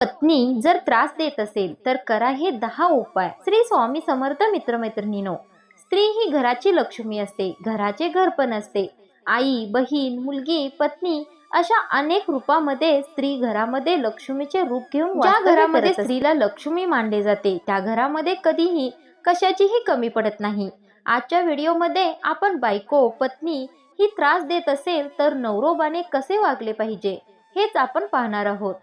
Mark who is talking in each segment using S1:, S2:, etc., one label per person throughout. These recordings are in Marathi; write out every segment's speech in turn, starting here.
S1: पत्नी जर त्रास देत असेल तर करा हे दहा उपाय. श्री स्वामी समर्थ मित्रमैत्रिणीनो स्त्री ही घराची लक्ष्मी असते घराचे घरपण असते. आई बहीण मुलगी पत्नी अशा अनेक रूपामध्ये स्त्री घरामध्ये लक्ष्मीचे रूप घेऊन ज्या घरामध्ये स्त्रीला लक्ष्मी मानले जाते त्या घरामध्ये कधीही कशाचीही कमी पडत नाही. आजच्या व्हिडिओमध्ये आपण बायको पत्नी ही त्रास देत असेल तर नवरोबाने कसे वागले पाहिजे हेच आपण पाहणार आहोत.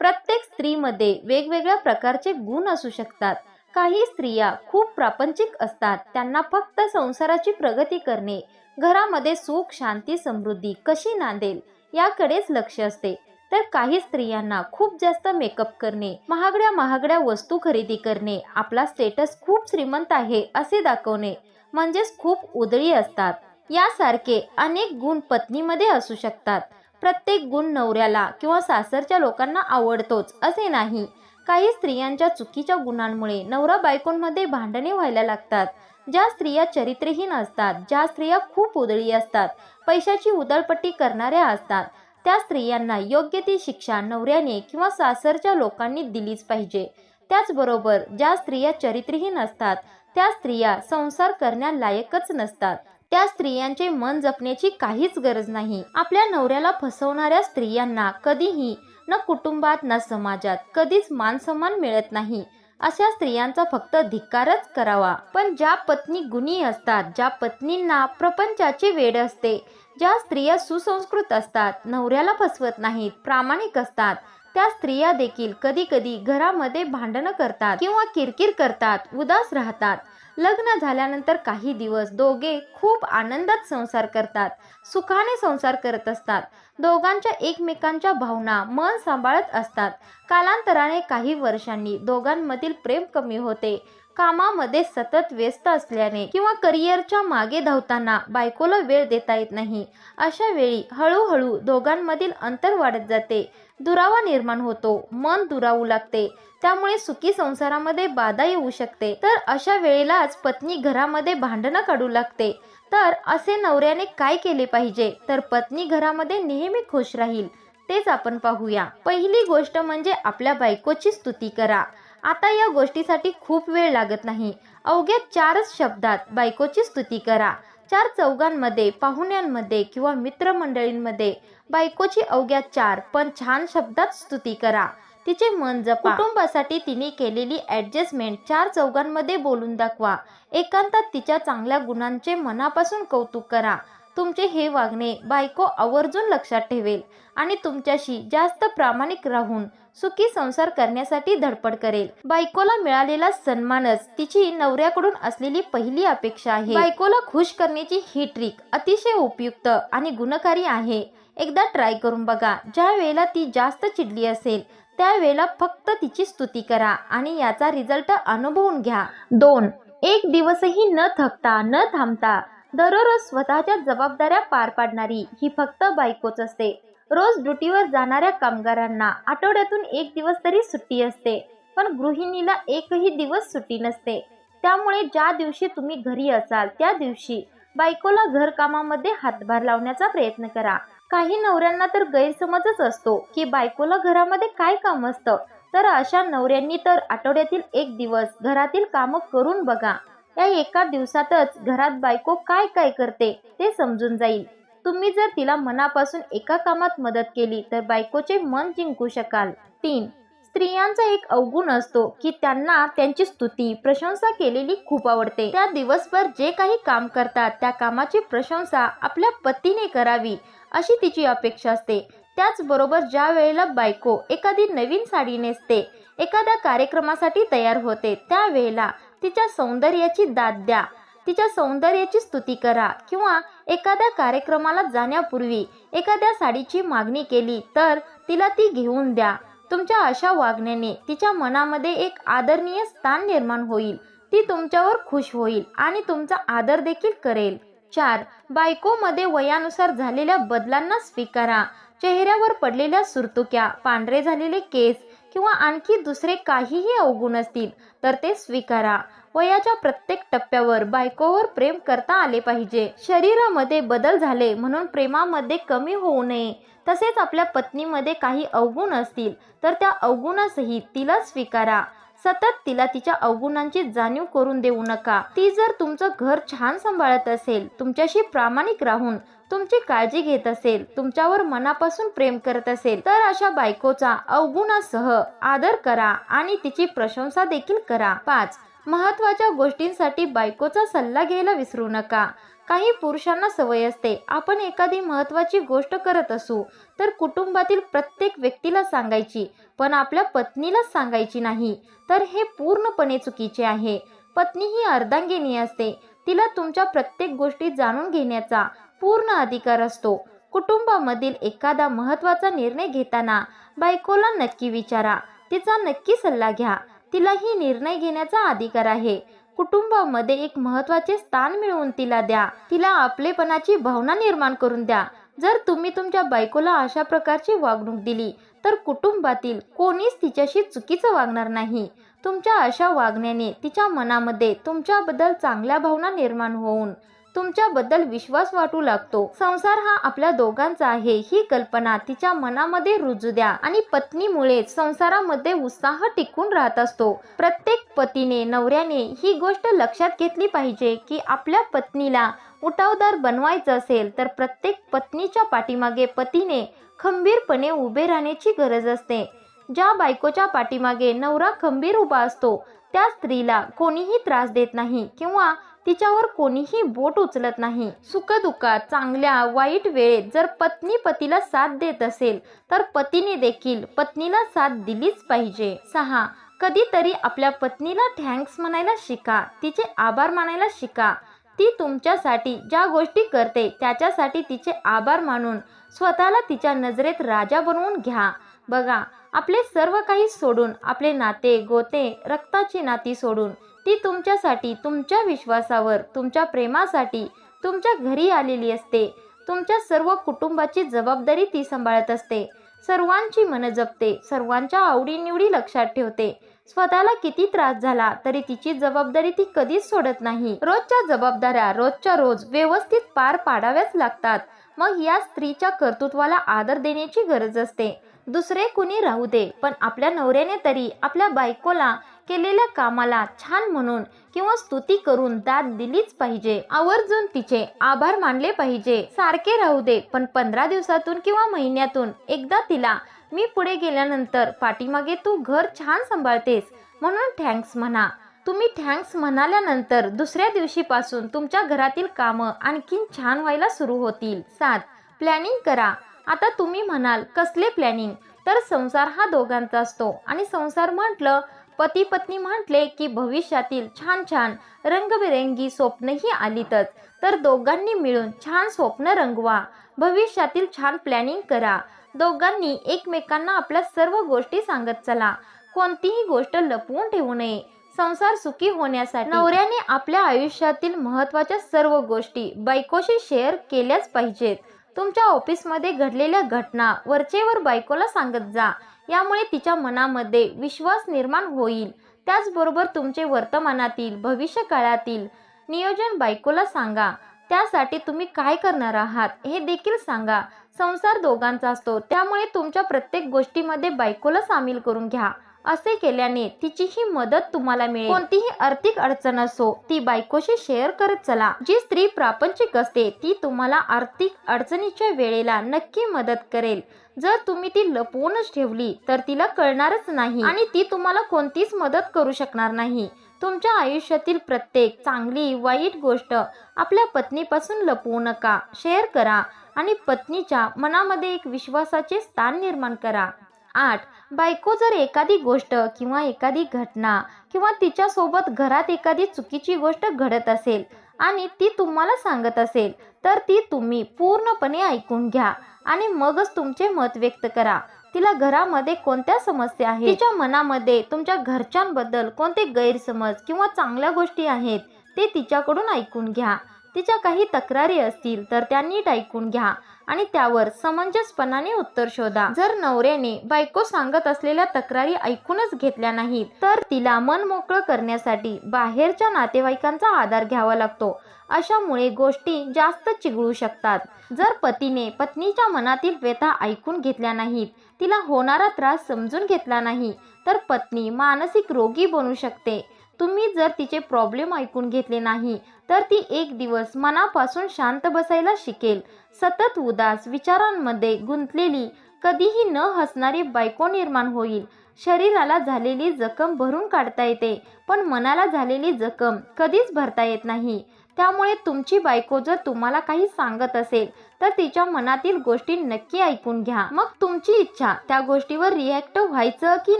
S1: प्रत्येक स्त्रीमध्ये वेगवेगळ्या प्रकारचे गुण असू शकतात. काही स्त्रिया खूप प्रापंचिक असतात. त्यांना फक्त संसाराची प्रगती करणे घरामध्ये सुख शांती समृद्धी कशी नांदेल याकडेच लक्ष असते. तर काही स्त्रियांना खूप जास्त मेकअप करणे महागड्या महागड्या वस्तू खरेदी करणे आपला स्टेटस खूप श्रीमंत आहे असे दाखवणे म्हणजेच खूप उदळी असतात. यासारखे अनेक गुण पत्नीमध्ये असू शकतात. प्रत्येक गुण नवऱ्याला किंवा सासरच्या लोकांना आवडतोच असे नाही. काही स्त्रियांच्या चुकीच्या गुणांमुळे नवरा बायकोंमध्ये भांडणे व्हायला लागतात. ज्या स्त्रिया चरित्रहीन असतात ज्या स्त्रिया खूप उदळी असतात पैशाची उदळपट्टी करणाऱ्या असतात त्या स्त्रियांना योग्य ती शिक्षा नवऱ्याने किंवा सासरच्या लोकांनी दिलीच पाहिजे. त्याचबरोबर ज्या स्त्रिया चरित्रहीन असतात त्या स्त्रिया संसार करण्यालायकच नसतात. त्या स्त्रियांचे मन जपण्याची काहीच गरज नाही. आपल्या नवऱ्याला फसवणाऱ्या स्त्रियांना कधीही न कुटुंबात न समाजात कधीच मानसन्मान मिळत नाही. अशा स्त्रियांचा फक्त धिक्कारच करावा. पण ज्या पत्नी गुणी असतात ज्या पत्नींना प्रपंचाचे वेड असते ज्या स्त्रिया सुसंस्कृत असतात नवऱ्याला फसवत नाहीत प्रामाणिक असतात त्या स्त्रिया देखील कधी कधी घरामध्ये भांडणं करतात किंवा किरकिर करतात उदास राहतात. लग्न झाल्यानंतर काही दिवस दोघे खूप आनंदात संसार करतात सुखाने संसार करत असतात. दोघांच्या एकमेकांच्या भावना मन सांभाळत असतात. कालांतराने काही वर्षांनी दोघांमधील प्रेम कमी होते. कामामध्ये सतत व्यस्त असल्याने किंवा करिअरच्या मागे धावताना बायकोला वेळ देता येत नाही. अशा वेळी हळूहळू दोघांमधील अंतर वाढत जाते. दुरावा निर्माण होतो. मन दुरावू लागते. त्यामुळे सुखी संसारामध्ये बाधा येऊ शकते. तर अशा वेळेलाच पत्नी घरामध्ये भांडणं काढू लागते. तर असे नवऱ्याने काय केले पाहिजे? तर पत्नी घरामध्ये नेहमी खुश राहील. तेच आपण पाहूया. पहिली गोष्ट म्हणजे आपल्या बायकोची स्तुती करा. आता या गोष्टीसाठी खूप वेळ लागत नाही. अवघ्या चारच शब्दात बायकोची स्तुती करा. चार चौघांमध्ये पाहुण्यांमध्ये किंवा मित्रमंडळींमध्ये बायकोची अवघ्या चार पण छान शब्दात स्तुती करा. तिचे मन जपा. कुटुंबासाठी तिने केलेली ॲडजस्टमेंट चार चौघांमध्ये बोलून दाखवा. एकांतात तिच्या चांगल्या गुणांचे मनापासून कौतुक करा. तुमचे हे वागणे बायको आवर्जून लक्षात ठेवेल आणि तुमच्याशी जास्त प्रामाणिक राहून सुखी संसार करण्यासाठी धडपड करेल. बायकोला मिळालेला सन्मानच तिची नवऱ्याकडून असलेली पहिली अपेक्षा आहे. बायकोला खुश करण्याची ही ट्रिक अतिशय उपयुक्त आणि गुणकारी आहे. एकदा ट्राय करून बघा. ज्या वेळेला ती जास्त चिडली असेल त्यावेळेला फक्त तिची स्तुती करा आणि याचा रिझल्ट अनुभवून घ्या. दोन. एक दिवसही न थकता न थांबता दररोज स्वतःच्या जबाबदाऱ्या पार पाडणारी ही फक्त बायकोच असते. रोज ड्युटीवर जाणाऱ्या कामगारांना आठवड्यातून एक दिवस तरी सुट्टी असते पण गृहिणीला एकही दिवस सुट्टी नसते. त्यामुळे ज्या दिवशी तुम्ही घरी असाल त्या दिवशी बायकोला घरकामामध्ये हातभार लावण्याचा प्रयत्न करा. काही नवऱ्यांना तर गैरसमजच असतो की बायकोला घरामध्ये काय काम असतं. तर अशा नवऱ्यांनी तर आठवड्यातील एक दिवस घरातील कामं करून बघा. या एका दिवसातच घरात बायको काय काय करते ते समजून जाईल. तुम्ही जर तिला मनापासून एका कामात मदत केली तर बायकोचे मन जिंकू शकाल. तीन स्त्रियांचा एक अवगुण असतो की त्यांना त्यांची स्तुती प्रशंसा केलेली खूप आवडते. त्या दिवसभर जे काही काम करतात त्या कामाची प्रशंसा आपल्या पतीने करावी अशी तिची अपेक्षा असते. त्याचबरोबर ज्या वेळेला बायको एखादी नवीन साडी नेसते एखाद्या कार्यक्रमासाठी तयार होते त्यावेळेला तिच्या सौंदर्याची दाद द्या. तिच्या सौंदर्याची स्तुती करा. किंवा एखाद्या कार्यक्रमाला जाण्यापूर्वी एखाद्या साडीची मागणी केली तर तिला ती घेऊन द्या. तुमच्या अशा वागण्याने तिच्या मनामध्ये एक आदरणीय स्थान निर्माण होईल. ती तुमच्यावर खुश होईल आणि तुमचा आदर देखील करेल. चार बायकोमध्ये वयानुसार झालेल्या बदलांना स्वीकारा. चेहऱ्यावर पडलेल्या सुरतुक्या पांढरे झालेले केस किंवा आणखी दुसरे काहीही अवगुण असतील तर ते स्वीकारा. वयाच्या प्रत्येक टप्प्यावर बायकोवर प्रेम करता आले पाहिजे. शरीरामध्ये बदल झाले म्हणून प्रेमामध्ये कमी होऊ नये. तसेच आपल्या पत्नीमध्ये काही अवगुण असतील तर त्या अवगुणासहित तिला स्वीकारा. सतत तिला तिच्या अवगुणांची जाणीव करून देऊ नका. ती जर तुमचं घर छान सांभाळत असेल तुमच्याशी प्रामाणिक राहून तुमची काळजी घेत असेल तुमच्यावर मनापासून प्रेम करत असेल तर अशा बायकोचा अवगुणासह आदर करा आणि तिची प्रशंसा देखील करा. पाच महत्त्वाच्या गोष्टींसाठी बायकोचा सल्ला घ्यायला विसरू नका. काही पुरुषांना सवय असते आपण एखादी महत्वाची गोष्ट करत असू तर कुटुंबातील प्रत्येक व्यक्तीला सांगायची पण आपल्या पत्नीलाच सांगायची नाही तर हे पूर्णपणे चुकीचे आहे. पत्नी ही अर्धांगिनी असते तिला तुमच्या प्रत्येक गोष्टी जाणून घेण्याचा पूर्ण अधिकार असतो. कुटुंबामधील एखादा महत्त्वाचा निर्णय घेताना बायकोला नक्की विचारा. तिचा नक्की सल्ला घ्या. तिलाही निर्णय घेण्याचा अधिकार आहे. कुटुंबामध्ये एक महत्त्वाचे स्थान मिळवून तिला द्या. तिला आपलेपणाची भावना निर्माण करून द्या. जर तुम्ही तुमच्या बायकोला अशा प्रकारची वागणूक दिली तर कुटुंबातील कोणीच तिच्याशी चुकीचं वागणार नाही. तुमच्या अशा वागण्याने तिच्या मनामध्ये तुमच्याबद्दल चांगल्या भावना निर्माण होऊन तुमच्याबद्दल विश्वास वाटू लागतो. संसार हा आपल्या दोघांचा आहे. ही कल्पना तिच्या मनामध्ये रुजू द्या आणि पत्नीमुळे संसारामध्ये उत्साह टिकून राहत असतो. प्रत्येक पतीने नवऱ्याने ही गोष्ट लक्षात घेतली पाहिजे की आपल्या पत्नीला उठावदार बनवायचं असेल तर प्रत्येक पत्नीच्या पाठीमागे पतीने खंबीरपणे उभे राहण्याची गरज असते. ज्या बायकोच्या पाठीमागे नवरा खंबीर उभा असतो त्या स्त्रीला कोणीही त्रास देत नाही किंवा तिच्यावर कोणीही बोट उचलत नाही. सुखदुःखात चांगल्या वाईट वेळेत जर पत्नी पतीला साथ देत असेल तर पतीने देखील पत्नीला साथ दिलीच पाहिजे. सहा कधीतरी आपल्या पत्नीला थँक्स म्हणायला शिका. तिचे आभार मानायला शिका. ती तुमच्यासाठी ज्या गोष्टी करते त्याच्यासाठी तिचे आभार मानून स्वतःला तिच्या नजरेत राजा बनवून घ्या. बघा आपले सर्व काही सोडून आपले नाते गोते रक्ताची नाती सोडून ती तुमच्यासाठी तुमच्या विश्वासावर तुमच्या प्रेमासाठी तुमच्या घरी आलेली असते. तुमच्या सर्व कुटुंबाची जबाबदारी ती सांभाळत असते. सर्वांची मन जपते सर्वांच्या आवडीनिवडी लक्षात ठेवते. स्वतःला किती त्रास झाला तरी तिची जबाबदारी ती कधीच सोडत नाही. रोजच्या जबाबदाऱ्या रोजच्या रोज व्यवस्थित पार पाडाव्याच लागतात. मग या स्त्रीच्या कर्तृत्वाला आदर देण्याची गरज असते. दुसरे कुणी राहू दे पण आपल्या नवऱ्याने तरी आपल्या बायकोला केलेल्या कामाला छान म्हणून किंवा स्तुती करून दाद दिलीच पाहिजे. आवर्जून तिचे आभार मानले पाहिजे. सारखे राहू दे पण पंधरा दिवसातून किंवा महिन्यातून एकदा तिला मी पुढे गेल्यानंतर पाठीमागे तू घर छान सांभाळतेस म्हणून थँक्स म्हणा. तुम्ही थँक्स म्हणाल्यानंतर दुसऱ्या दिवशीपासून तुमच्या घरातील कामं आणखीन छान व्हायला सुरू होतील. सात प्लॅनिंग करा. आता तुम्ही म्हणाल कसले प्लॅनिंग तर संसार हा दोघांचा असतो. आणि संसार म्हटलं पती पत्नी म्हटले की भविष्यातील छान छान रंगबिरंगी स्वप्नही आलीतच. तर दोघांनी मिळून छान स्वप्न रंगवा. भविष्यातील छान प्लॅनिंग करा. दोघांनी एकमेकांना आपल्या सर्व गोष्टी सांगत चला. कोणतीही गोष्ट लपवून ठेवू नये. संसार सुखी होण्यासाठी नवऱ्याने आपल्या आयुष्यातील महत्त्वाच्या सर्व गोष्टी बायकोशी शेअर केल्याच पाहिजेत. तुमच्या ऑफिसमध्ये घडलेल्या घटना वरचेवर बायकोला सांगत जा. यामुळे तिच्या मनामध्ये विश्वास निर्माण होईल. त्याचबरोबर तुमचे वर्तमानातील भविष्य काळातील नियोजन बायकोला सांगा. त्यासाठी तुम्ही काय करणार आहात हे देखील सांगा. संसार दोघांचा असतो. त्यामुळे तुमच्या प्रत्येक गोष्टीमध्ये बायकोला सामील करून घ्या. असे केल्याने तिचीही मदत तुम्हाला मिळेल. कोणतीही आर्थिक अडचण असो ती बायकोशी शेअर करत चला. जी स्त्री प्रापंचिक असते ती तुम्हाला आर्थिक अडचणीच्या वेळेला नक्की मदत करेल. जर तुम्ही ती लपवूनच ठेवली तर तिला कळणारच नाही. आणि ती तुम्हाला कोणतीच मदत करू शकणार नाही. तुमच्या आयुष्यातील प्रत्येक चांगली वाईट गोष्ट आपल्या पत्नीपासून लपवू नका. शेअर करा आणि पत्नीच्या मनामध्ये एक विश्वासाचे स्थान निर्माण करा. आठ बायको जर एखादी गोष्ट किंवा एखादी घटना किंवा तिच्यासोबत घरात एखादी चुकीची गोष्ट घडत असेल आणि ती तुम्हाला सांगत असेल तर ती तुम्ही पूर्णपणे ऐकून घ्या आणि मगच तुमचे मत व्यक्त करा. तिला घरामध्ये कोणत्या समस्या आहेत? तिच्या मनामध्ये तुमच्या घरच्यांबद्दल कोणते गैरसमज किंवा चांगल्या गोष्टी आहेत ते तिच्याकडून ऐकून घ्या. तिच्या काही तक्रारी असतील तर त्या नीट ऐकून घ्या. आणि त्यावर समंजसपणाने उत्तर शोधा. जर नवऱ्याने बायको सांगत असलेल्या तक्रारी ऐकूनच घेतल्या नाहीत तर तिला मन मोकळं करण्यासाठी बाहेरच्या नातेवाईकांचा आधार घ्यावा लागतो. अशामुळे गोष्टी जास्त चिघळू शकतात. जर पतीने पत्नीच्या मनातील व्यथा ऐकून घेतल्या नाहीत तिला होणारा त्रास समजून घेतला नाही तर पत्नी मानसिक रोगी बनू शकते. तुम्ही जर तिचे प्रॉब्लेम ऐकून घेतले नाही तर ती एक दिवस मनापासून शांत बसायला शिकेल. सतत उदास विचारांमध्ये गुंतलेली कधीही न हसणारी बायको निर्माण होईल. शरीराला झालेली जखम भरून काढता येते पण मनाला झालेली जखम कधीच भरता येत नाही. त्यामुळे तुमची बायको जर तुम्हाला काही सांगत असेल तर तिच्या मनातील गोष्टी नक्की ऐकून घ्या. मग तुमची इच्छा त्या गोष्टीवर रिॲक्ट व्हायचं की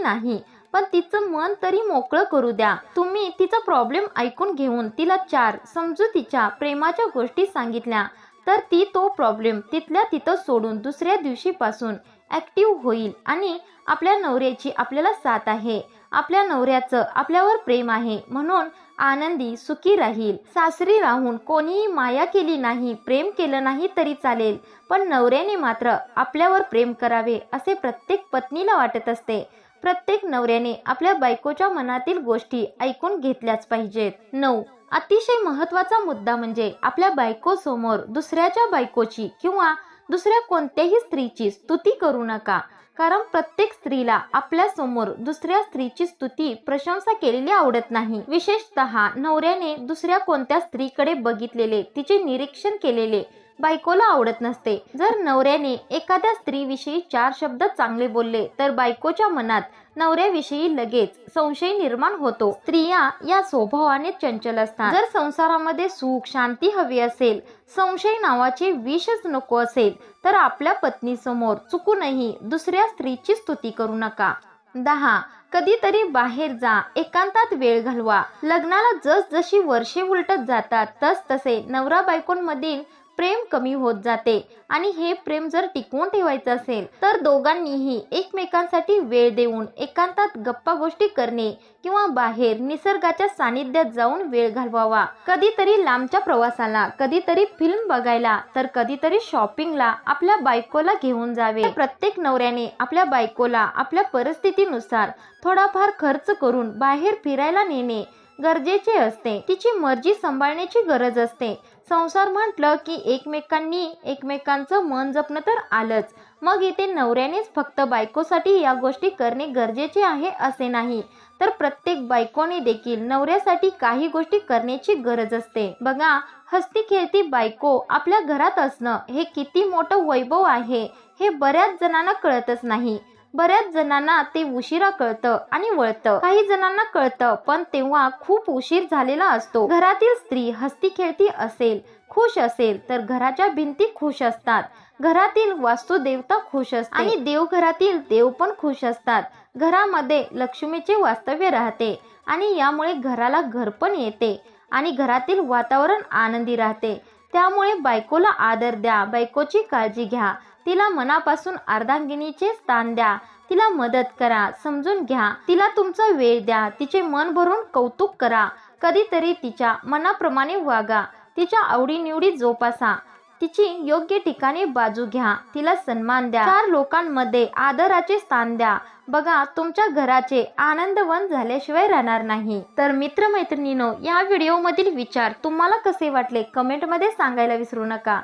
S1: नाही? पण तिचं मन तरी मोकळं करू द्या. तुम्ही तिचा प्रॉब्लेम ऐकून घेऊन तिला चार समजुतीच्या प्रेमाच्या गोष्टी सांगितल्या. तर ती तो प्रॉब्लेम तिथल्या तिथं सोडून दुसऱ्या दिवशीपासून ॲक्टिव्ह होईल आणि आपल्या नवऱ्याची आपल्याला साथ आहे. आपल्या नवऱ्याचं आपल्यावर प्रेम आहे म्हणून आनंदी सुखी राहील. सासरी राहून कोणीही माया केली नाही प्रेम केलं नाही तरी चालेल. पण नवऱ्याने मात्र आपल्यावर प्रेम करावे असे प्रत्येक पत्नीला वाटत असते. प्रत्येक नवऱ्याने आपल्या बायकोच्या मनातील गोष्टी ऐकून घेतल्याच पाहिजेत. नऊ. अतिशय महत्त्वाचा मुद्दा म्हणजे आपल्या बायकोसमोर दुसऱ्याच्या बायकोची किंवा दुसऱ्या कोणत्याही स्त्रीची स्तुती करू नका. कारण प्रत्येक स्त्रीला आपल्यासमोर दुसऱ्या स्त्रीची स्तुती प्रशंसा केलेली आवडत नाही. विशेषतः नवऱ्याने दुसऱ्या कोणत्या स्त्रीकडे बघितलेले तिचे निरीक्षण केलेले बायकोला आवडत नसते. जर नवऱ्याने एखाद्या स्त्रीविषयी चार शब्द चांगले बोलले तर बायकोच्या मनात नवऱ्याविषयी लगेच संशय निर्माण होतो. स्त्रिया या स्वभावाने चंचल असतात. जर संसारामध्ये सुख शांती हवी असेल संशय नावाचे विषच नको असेल तर आपल्या पत्नीसमोर चुकूनही दुसऱ्या स्त्रीची स्तुती करू नका. दहा. कधीतरी बाहेर जा एकांतात वेळ घालवा. लग्नाला जस जशी वर्षे उलटत जातात तस तसे नवरा बायकोंमधील प्रेम कमी होत जाते आणि हे प्रेम जर टिकवून ठेवायचं असेल तर दोघांनीही एकमेकांसाठी वेळ देऊन एकांतात गप्पा गोष्टी करणे किंवा बाहेर निसर्गाच्या सानिध्यात जाऊन वेळ घालवावा. कधीतरी लांबच्या प्रवासाला कधीतरी फिल्म बघायला तर कधीतरी शॉपिंगला आपल्या बायकोला घेऊन जावे. प्रत्येक नवऱ्याने आपल्या बायकोला आपल्या परिस्थितीनुसार थोडाफार खर्च करून बाहेर फिरायला नेणे गरजेचे असते. तिची मर्जी सांभाळण्याची गरज असते. संसार म्हटलं की एकमेकांनी एकमेकांचं मन जपणं तर आलंच. मग इथे नवऱ्यानेच फक्त बायकोसाठी या गोष्टी करणे गरजेचे आहे असे नाही. तर प्रत्येक बायकोने देखील नवऱ्यासाठी काही गोष्टी करण्याची गरज असते. बघा हस्ती खेळती बायको आपल्या घरात असणं हे किती मोठं वैभव आहे हे बऱ्याच जणांना कळतच नाही. बऱ्याच जणांना ते उशिरा कळतं आणि वळतं. काही जणांना कळतं पण तेव्हा खूप उशीर झालेला असतो. घरातील स्त्री हस्ती खेळती असेल खुश असेल तर घराच्या भिंती खुश असतात. घरातील वास्तुदेवता खुश असते. आणि देवघरातील देव पण खुश असतात. घरामध्ये लक्ष्मीचे वास्तव्य राहते आणि यामुळे घराला घर पण येते आणि घरातील वातावरण आनंदी राहते. त्यामुळे बायकोला आदर द्या बायकोची काळजी घ्या. तिला मनापासून अर्धांगिनीचे स्थान द्या. तिला मदत करा समजून घ्या. तिला तुमचा वेळ द्या. तिचे मन भरून कौतुक करा. कधीतरी तिच्या मनाप्रमाणे वागा. तिच्या आवडीनिवडी जोपासा. तिची योग्य ठिकाणी बाजू घ्या. तिला सन्मान द्या. चार लोकांमध्ये आदराचे स्थान द्या. बघा तुमच्या घराचे आनंदवन झाल्याशिवाय राहणार नाही. तर मित्रमैत्रिणीनो या व्हिडिओमधील विचार तुम्हाला कसे वाटले? कमेंटमध्ये सांगायला विसरू नका.